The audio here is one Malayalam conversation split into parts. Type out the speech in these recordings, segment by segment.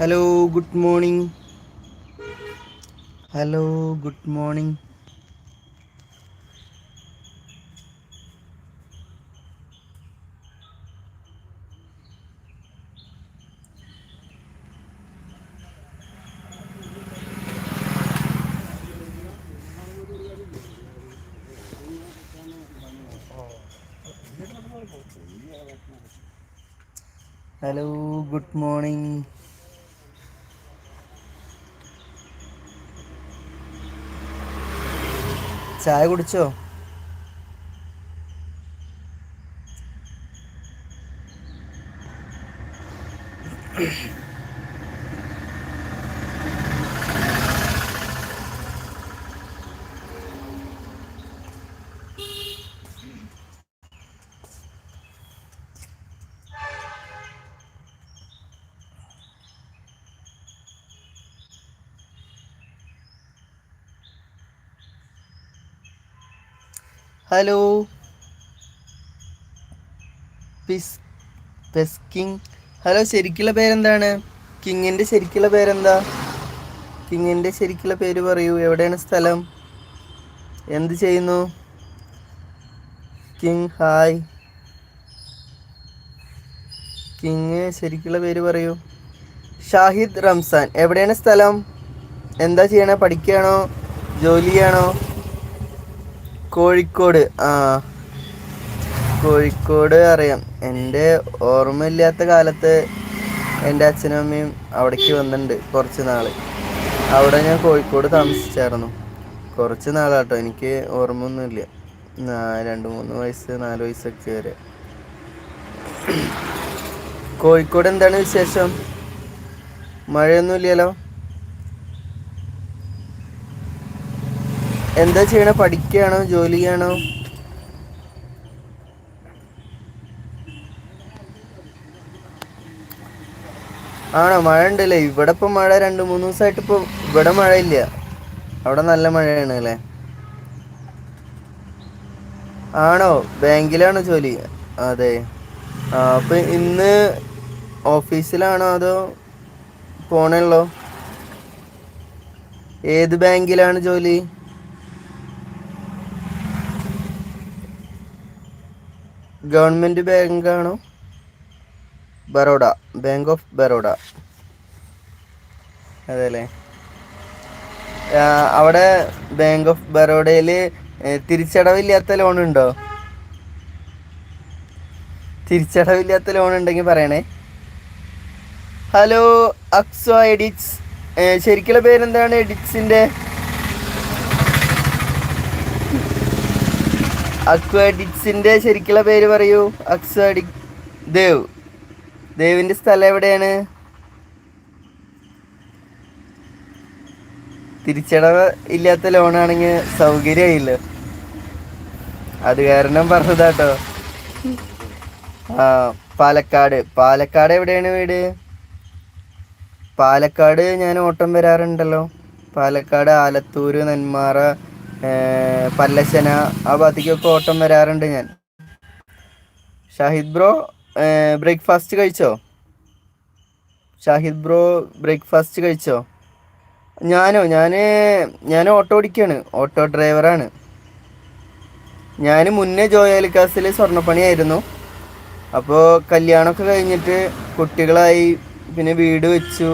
Hello good morning hello good morning hello good morning ചായ കുടിച്ചോ? ഹലോ. പിസ് പെസ്കിങ്. ഹലോ ശരിക്കുള്ള പേരെന്താണ്? കിങ്ങിന്റെ ശരിക്കുള്ള പേരെന്താ? കിങ്ങിന്റെ ശരിക്കുള്ള പേര് പറയൂ. എവിടെയാണ് സ്ഥലം? എന്ത് ചെയ്യുന്നു? King hi. കിങ് ശരിക്കുള്ള പേര് പറയൂ. ഷാഹിദ് റംസാൻ. എവിടെയാണ് സ്ഥലം? എന്താ ചെയ്യണേ? പഠിക്കുകയാണോ? ജോലിയാണോ കോഴിക്കോട്. ആ. കോഴിക്കോട് അറിയാം. എന്റെ ഓർമ്മയില്ലാത്ത കാലത്ത് എന്റെ അച്ഛനും അമ്മയും അവിടേക്ക് വന്നിട്ടുണ്ട് കുറച്ച് നാൾ അവിടെ ഞാൻ കോഴിക്കോട് താമസിച്ചായിരുന്നു. കുറച്ച് നാളാട്ടോ. എനിക്ക് ഓർമ്മയൊന്നുമില്ല. രണ്ട് മൂന്ന് വയസ്സ് നാല് വയസ്സൊക്കെ വരെ. കോഴിക്കോട് എന്താണ് വിശേഷം? മഴയൊന്നുമില്ലല്ലോ? എന്താ ചെയ്യണ? പഠിക്കുകയാണോ ജോലി ചെയ്യണോ ആണോ? മഴ ഉണ്ടല്ലേ ഇവിടെ ഇപ്പൊ മഴ രണ്ട് മൂന്ന് ദിവസമായിട്ട് ഇപ്പൊ ഇവിടെ മഴയില്ല. അവിടെ നല്ല മഴയാണ് അല്ലേ? ആണോ? ബാങ്കിലാണോ ജോലി? അതെ. ആ അപ്പൊ ഇന്ന് ഓഫീസിലാണോ അതോ പോണല്ലോ ഏത് ബാങ്കിലാണ് ജോലി? ഗവൺമെന്റ് ബാങ്കാണോ ബറോഡ ബാങ്ക് ഓഫ് ബറോഡ അതെയല്ലേ അവിടെ ബാങ്ക് ഓഫ് ബറോഡയിൽ തിരിച്ചടവില്ലാത്ത ലോൺ ഉണ്ടോ? തിരിച്ചടവില്ലാത്ത ലോൺ ഉണ്ടെങ്കിൽ പറയണേ. ഹലോ അക്സോ എഡിറ്റ്സ് ശരിക്കുള്ള പേരെന്താണ് എഡിറ്റ്സിന്റെ അക്വാഡിക്സിന്റെ ശരിക്കുള്ള പേര് പറയൂ. അക്വാഡിക് ദേവ്. ദേവിന്റെ സ്ഥലം എവിടെയാണ്? തിരിച്ചടവ് ഇല്ലാത്ത ലോണാണെങ്കിൽ സൗകര്യമായില്ലോ? അത് കാരണം പറഞ്ഞതാട്ടോ. ആ പാലക്കാട്. പാലക്കാട് എവിടെയാണ് വീട്? പാലക്കാട് ഞാൻ ഓട്ടം വരാറുണ്ടല്ലോ. പാലക്കാട് ആലത്തൂര് നെന്മാറ പല്ലശന ആ ഭാഗത്തേക്കൊക്കെ ഓട്ടം വരാറുണ്ട് ഞാൻ. ഷാഹിദ് ബ്രോ ബ്രേക്ക്ഫാസ്റ്റ് കഴിച്ചോ? ഷാഹിദ് ബ്രോ ബ്രേക്ക്ഫാസ്റ്റ് കഴിച്ചോ? ഞാനോ ഞാൻ ഞാൻ ഓട്ടോ ഓടിക്കുകയാണ് ഓട്ടോ ഡ്രൈവറാണ്. ഞാൻ മുന്നേ ജോയാലിക്കാസിൽ സ്വർണപ്പണിയായിരുന്നു. അപ്പോൾ കല്യാണമൊക്കെ കഴിഞ്ഞിട്ട് കുട്ടികളായി പിന്നെ വീട് വെച്ചു.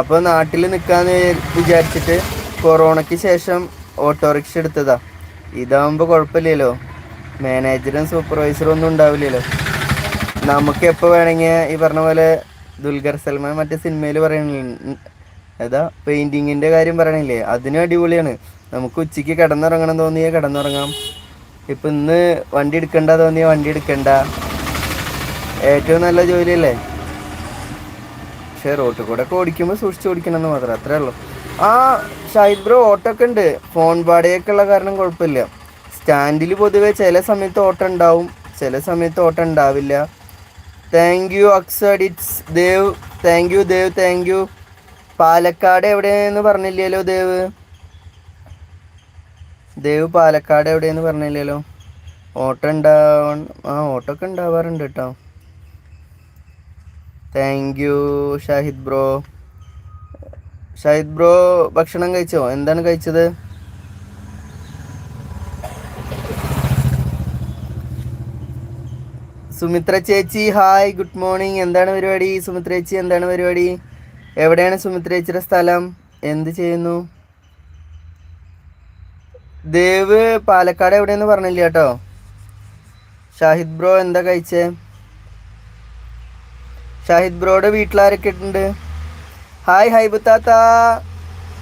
അപ്പോൾ നാട്ടിൽ നിൽക്കാമെന്ന് വിചാരിച്ചിട്ട് കൊറോണയ്ക്ക് ശേഷം ഓട്ടോറിക്ഷ എടുത്തതാ. ഇതാവുമ്പോൾ കുഴപ്പമില്ലല്ലോ. മാനേജറും സൂപ്പർവൈസറും ഒന്നും ഉണ്ടാവില്ലല്ലോ. നമുക്ക് എപ്പോൾ വേണമെങ്കിൽ ഈ പറഞ്ഞ പോലെ ദുൽഖർ സൽമാൻ മറ്റേ സിനിമയിൽ പറയണില്ല? ഏതാ പെയിന്റിങ്ങിന്റെ കാര്യം പറയണില്ലേ? അതിനും അടിപൊളിയാണ്. നമുക്ക് ഉച്ചയ്ക്ക് കിടന്നുറങ്ങണം തോന്നിയാൽ കിടന്നുറങ്ങാം. ഇപ്പം ഇന്ന് വണ്ടി എടുക്കണ്ട തോന്നിയാൽ വണ്ടി എടുക്കണ്ട. ഏറ്റവും നല്ല ജോലിയല്ലേ? പക്ഷേ റോട്ടിൽ കൂടെ ഒക്കെ ഓടിക്കുമ്പോൾ സൂക്ഷിച്ച് ഓടിക്കണം എന്ന് മാത്രം അത്രേ ഉള്ളൂ. ആ ഷാഹിദ് ബ്രോ ഓട്ടോ ഒക്കെ ഉണ്ട്. ഫോൺ വാടകയൊക്കെ ഉള്ള കാരണം കുഴപ്പമില്ല. സ്റ്റാൻഡിൽ പൊതുവെ ചില സമയത്ത് ഓട്ടം ഉണ്ടാവും. ചില സമയത്ത് ഓട്ടം ഉണ്ടാവില്ല. Thank you അക്സഡ് it's Dev thank you Dev thank you Palakkad എവിടെയെന്ന് പറഞ്ഞില്ലല്ലോ ദേവ് ദേവ് പാലക്കാട് എവിടെയെന്ന് പറഞ്ഞില്ലല്ലോ? ഓട്ടോ ഉണ്ടാവ ആ ഓട്ടോ ഒക്കെ ഉണ്ടാവാറുണ്ട് കേട്ടോ thank you Shahid bro Shahid bro ഭക്ഷണം കഴിച്ചോ? എന്താണ് കഴിച്ചത്? സുമിത്ര ചേച്ചി ഹായ് ഗുഡ് മോർണിംഗ് എന്താണ് പരിപാടി? സുമിത്ര ചേച്ചി എന്താണ് പരിപാടി? എവിടെയാണ് സുമിത്ര ചേച്ചിയുടെ സ്ഥലം? എന്ത് ചെയ്യുന്നു? ദേവ് പാലക്കാട് എവിടെയെന്ന് പറഞ്ഞില്ല കേട്ടോ. ഷാഹിദ് ബ്രോ എന്താ കഴിച്ചേ? ഷാഹിദ് ബ്രോയുടെ വീട്ടിലാരൊക്കെ ഉണ്ട്? ഹായ് ഹൈബുത്താത്ത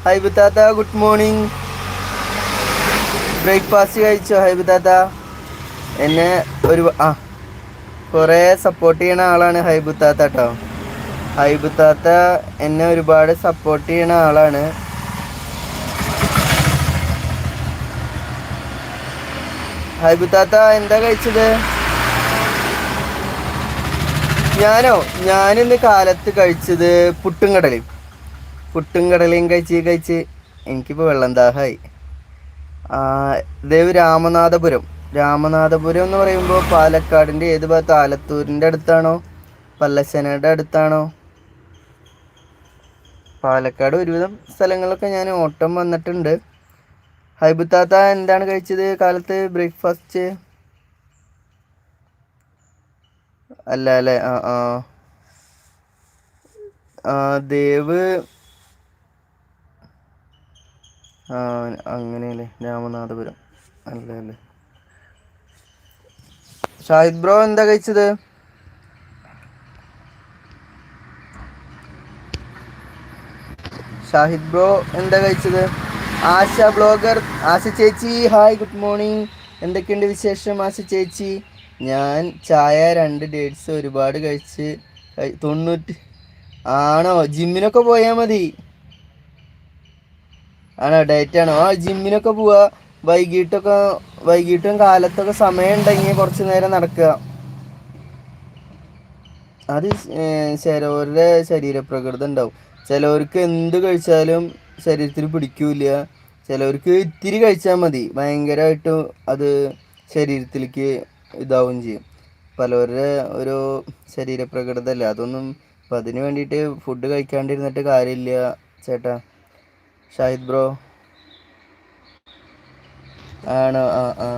ഹൈബുത്താത്ത ഗുഡ് മോർണിംഗ് ബ്രേക്ക്ഫാസ്റ്റ് കഴിച്ചോ? ഹൈബുത്താത്ത എന്നെ ഒരു ആ. കുറേ സപ്പോർട്ട് ചെയ്യണ ആളാണ്. ഹൈബുത്താത്ത കേട്ടോ ഹൈബുത്താത്ത എന്നെ ഒരുപാട് സപ്പോർട്ട് ചെയ്യണ ആളാണ്. ഹൈബുത്താത്ത എന്താ കഴിച്ചത്? ഞാനോ? ഞാനിന്ന് കാലത്ത് കഴിച്ചത് പുട്ടും കടലയും. പുട്ടും കടലയും കഴിച്ച് കഴിച്ച് എനിക്കിപ്പോൾ വെള്ളം ദാഹമായി ദേവ് രാമനാഥപുരം. രാമനാഥപുരം എന്ന് പറയുമ്പോൾ പാലക്കാടിന്റെ ഏത് ഭാഗത്ത്? ആലത്തൂരിന്റെ അടുത്താണോ? പല്ലശ്ശനയുടെ അടുത്താണോ? പാലക്കാട് ഒരുവിധം സ്ഥലങ്ങളൊക്കെ ഞാൻ ഓട്ടം വന്നിട്ടുണ്ട്. ഹൈബുത്താത്ത എന്താണ് കഴിച്ചത്? കാലത്ത് ബ്രേക്ക്ഫാസ്റ്റ്? അല്ല അല്ലേ? ആ. ആ ദേവ് അങ്ങനെയല്ലേ. രാമനാഥപുരം. അല്ലേ അല്ലേ ഷാഹിദ് ബ്രോ എന്താ കഴിച്ചത്? ഷാഹിദ് ബ്രോ എന്താ കഴിച്ചത്? ആശ ബ്ലോഗർ ആശ ചേച്ചി ഹായ് ഗുഡ് മോർണിംഗ്. എന്തൊക്കെയുണ്ട് വിശേഷം ആശ ചേച്ചി? ഞാൻ ചായ രണ്ട് ഡേറ്റ്സ് ഒരുപാട് കഴിച്ച് തൊണ്ണൂറ്റി ആണോ? ജിമ്മിനൊക്കെ പോയാൽ മതി. ആണോ ഡേറ്റ് ആണ്. ആ ജിമ്മിനൊക്കെ പോവാ. വൈകിട്ടൊക്കെ വൈകിട്ടും കാലത്തൊക്കെ സമയം ഉണ്ടെങ്കിൽ കുറച്ച് നേരം നടക്കുക. അത് ചിലവരുടെ ശരീരപ്രകൃതം ഉണ്ടാവും. ചിലവർക്ക് എന്ത് കഴിച്ചാലും ശരീരത്തിൽ പിടിക്കൂല ചിലവർക്ക് ഇത്തിരി കഴിച്ചാൽ മതി. ഭയങ്കരമായിട്ട് അത് ശരീരത്തിലേക്ക് ഇതാവും ചെയ്യും. പലവരുടെ ഒരു ശരീരപ്രകൃതമല്ല? അതൊന്നും അപ്പം അതിന് വേണ്ടിയിട്ട് ഫുഡ് കഴിക്കാണ്ടിരുന്നിട്ട് കാര്യമില്ല ചേട്ടാ. ഷാഹിദ് ബ്രോ. ആണോ ആ ആ.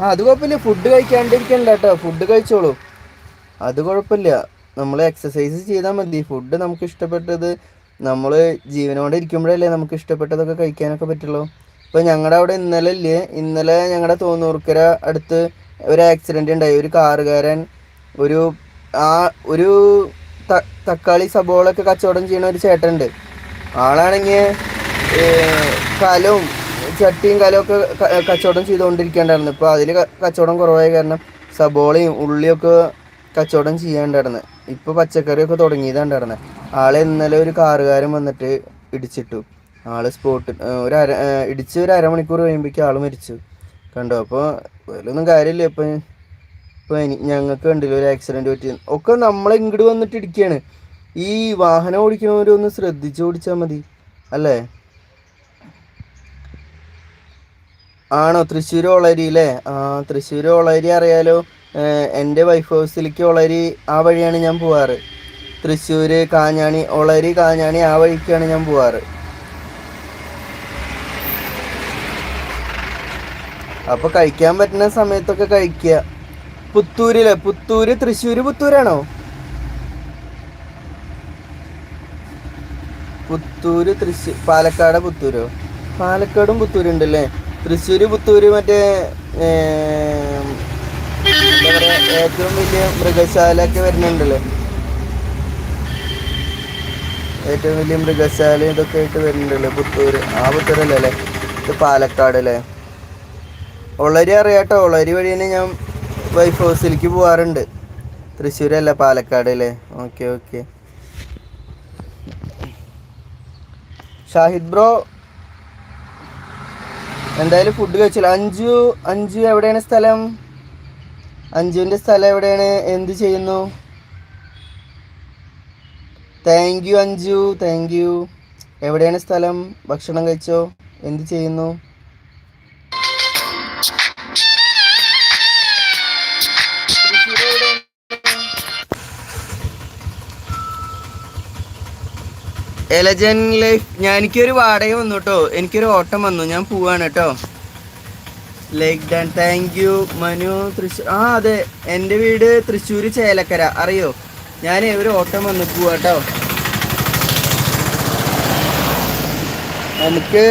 ആ അത് കുഴപ്പമില്ല. ഫുഡ് കഴിക്കാണ്ടിരിക്കണ്ട കേട്ടോ. ഫുഡ് കഴിച്ചോളൂ. അത് കുഴപ്പമില്ല. നമ്മൾ എക്സസൈസ് ചെയ്താൽ മതി. ഫുഡ് നമുക്ക് ഇഷ്ടപ്പെട്ടത് നമ്മൾ ജീവനോടെ ഇരിക്കുമ്പോഴല്ലേ നമുക്ക് ഇഷ്ടപ്പെട്ടതൊക്കെ കഴിക്കാനൊക്കെ പറ്റുള്ളൂ. ഇപ്പോൾ ഞങ്ങളുടെ അവിടെ ഇന്നലെ ഇല്ലേ? ഇന്നലെ ഞങ്ങളുടെ തോന്നൂർക്കര അടുത്ത് ഒരു ആക്സിഡന്റ് ഉണ്ടായി. ഒരു കാറുകാരൻ ഒരു ആ ഒരു തക്കാളി സബോളൊക്കെ കച്ചവടം ചെയ്യുന്ന ഒരു ചേട്ടനുണ്ട് ആളാണെങ്കിൽ കലവും ചട്ടിയും കലമൊക്കെ കച്ചവടം ചെയ്തുകൊണ്ടിരിക്കേണ്ടായിരുന്നു ഇപ്പോൾ അതിൽ കച്ചവടം കുറവായ കാരണം സബോളയും ഉള്ളിയൊക്കെ കച്ചവടം ചെയ്യാണ്ടായിരുന്നു ഇപ്പോൾ പച്ചക്കറിയൊക്കെ തുടങ്ങിയതാണ്ടായിരുന്നു ആളെ ഇന്നലെ ഒരു കാറുകാരൻ വന്നിട്ട് ഇടിച്ചിട്ടു. ആൾ സ്പോട്ട് ഒരു അര ഇടിച്ച് ഒരു അരമണിക്കൂർ കഴിയുമ്പോഴേക്കും ആൾ മരിച്ചു. കണ്ടോ? അപ്പോൾ അതിലൊന്നും കാര്യമില്ല. ഇപ്പം ഇപ്പോൾ ഞങ്ങൾക്ക് കണ്ടില്ല ഒരു ആക്സിഡന്റ് പറ്റി. ഒക്കെ നമ്മളെ ഇങ്ങോട്ട് വന്നിട്ട് ഇടിക്കുകയാണ് ഈ വാഹനം ഓടിക്കുന്നവരൊന്ന് ശ്രദ്ധിച്ച് ഓടിച്ചാൽ മതി. അല്ലേ? ആണോ? തൃശ്ശൂർ ഒളരി അല്ലേ ആ തൃശ്ശൂർ ഒളരി അറിയാലോ എന്റെ വൈഫ് ഹൗസിലേക്ക് ഒളരി ആ വഴിയാണ് ഞാൻ പോവാറ്. തൃശ്ശൂർ കാഞ്ഞാണി ഒളരി കാഞ്ഞാണി ആ വഴിക്കാണ് ഞാൻ പോവാറ്. അപ്പൊ കഴിക്കാൻ പറ്റുന്ന സമയത്തൊക്കെ കഴിക്കുക. പുത്തൂരിലെ പുത്തൂര് തൃശ്ശൂര് പുത്തൂരാണോ? പുത്തൂര് തൃശ്ശൂർ പാലക്കാട് പുത്തൂരോ? പാലക്കാടും പുത്തൂരുണ്ടല്ലേ തൃശ്ശൂര് പുത്തൂര് മറ്റേ എന്താ പറയാ ഏറ്റവും വലിയ മൃഗശാല ഒക്കെ വരുന്നുണ്ടല്ലേ? ഏറ്റവും വലിയ മൃഗശാല ഇതൊക്കെ ആയിട്ട് വരുന്നുണ്ടല്ലേ പുത്തൂര്? ആ പുത്തൂരല്ലേ അല്ലേ? ഇത് പാലക്കാട് അല്ലേ? ഒളരി അറിയാട്ടോ ഒളരി വഴി തന്നെ ഞാൻ വൈഫ് ഹൗസിലേക്ക് പോവാറുണ്ട്. തൃശ്ശൂരല്ല പാലക്കാട് അല്ലേ? Okay okay. ഷാഹിദ് ബ്രോ എന്തായാലും ഫുഡ് കഴിച്ചില്ല. അഞ്ജു അഞ്ചു എവിടെയാണ് സ്ഥലം? അഞ്ജുവിന്റെ സ്ഥലം എവിടെയാണ്? എന്ത് ചെയ്യുന്നു? Thank you Anju thank you എവിടെയാണ് സ്ഥലം? ഭക്ഷണം കഴിച്ചോ? എന്ത് ചെയ്യുന്നു? എലജൻ ലൈഫ് ഞാൻ എനിക്കൊരു വാടക വന്നു കേട്ടോ എനിക്കൊരു ഓട്ടം വന്നു. ഞാൻ പോവാണ് കേട്ടോ like done thank you Manu. Thrissur ആ അതെ. എന്റെ വീട് തൃശ്ശൂർ ചേലക്കര. അറിയോ? ഞാൻ ഒരു ഓട്ടം വന്നു പോവാ കേട്ടോ നമുക്ക്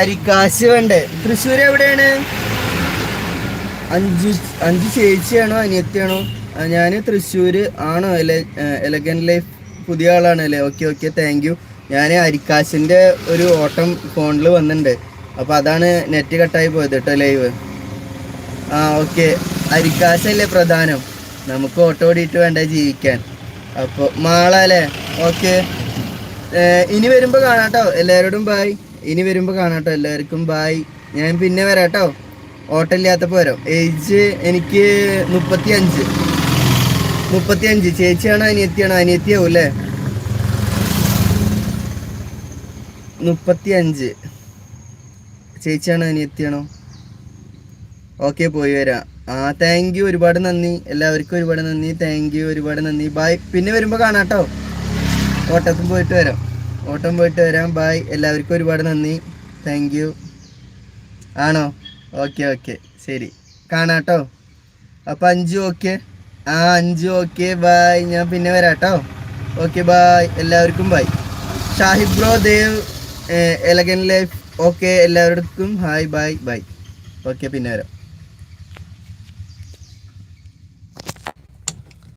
അരിക്കാശ് വേണ്ടേ? തൃശ്ശൂർ എവിടെയാണ്? അഞ്ചു അഞ്ച് ചേച്ചിയാണോ? അനിയത്തിയാണോ? ഞാൻ തൃശ്ശൂർ ആണോ? എല എലഗൻ ലൈഫ് പുതിയ ആളാണല്ലേ ഓക്കെ ഓക്കെ താങ്ക് യു ഞാൻ അരിക്കാശിന്റെ ഒരു ഓട്ടം ഫോണിൽ വന്നിട്ടുണ്ട് അപ്പോൾ അതാണ് നെറ്റ് കട്ടായി പോയത് കേട്ടോ ലൈവ് ആ ഓക്കെ അരിക്കാശല്ലേ പ്രധാനം. നമുക്ക് ഓട്ടോ ഓടിയിട്ട് വേണ്ട ജീവിക്കാൻ. അപ്പോൾ മാള അല്ലേ ഓക്കെ ഇനി വരുമ്പോൾ കാണാട്ടോ. എല്ലാവരോടും ബായ് ഇനി വരുമ്പോൾ കാണാട്ടോ. എല്ലാവർക്കും ബായ് ഞാൻ പിന്നെ വരാട്ടോ. ഓട്ടം ഇല്ലാത്തപ്പോൾ വരാം. ഏജ് എനിക്ക് മുപ്പത്തി അഞ്ച് മുപ്പത്തി അഞ്ച് ചേച്ചിയാണോ അനിയത്തിയാണോ? അനിയത്തിയാവും അല്ലേ മുപ്പത്തി അഞ്ച് ചേച്ചിയാണോ അനിയത്തിയാണോ? ഓക്കെ പോയി വരാം. ആ താങ്ക് യു ഒരുപാട് നന്ദി. എല്ലാവർക്കും ഒരുപാട് നന്ദി. താങ്ക് യു ഒരുപാട് നന്ദി. ബായ് പിന്നെ വരുമ്പോൾ കാണാട്ടോ. ഓട്ടത്തിൽ പോയിട്ട് വരാം. ഓട്ടം പോയിട്ട് വരാം. ബായ് എല്ലാവർക്കും ഒരുപാട് നന്ദി. താങ്ക് യു ആണോ? ഓക്കെ ഓക്കെ ശരി. കാണാട്ടോ. അപ്പം അഞ്ചു ഓക്കെ ആ അഞ്ചു ഓക്കെ ബായ് ഞാൻ പിന്നെ വരാം കേട്ടോ ഓക്കെ ബായ് എല്ലാവർക്കും bye Shahib bro Dev elegant life okay എല്ലാവർക്കും ഹായ് ബൈ ബൈ ഓക്കെ പിന്നെ വരാം.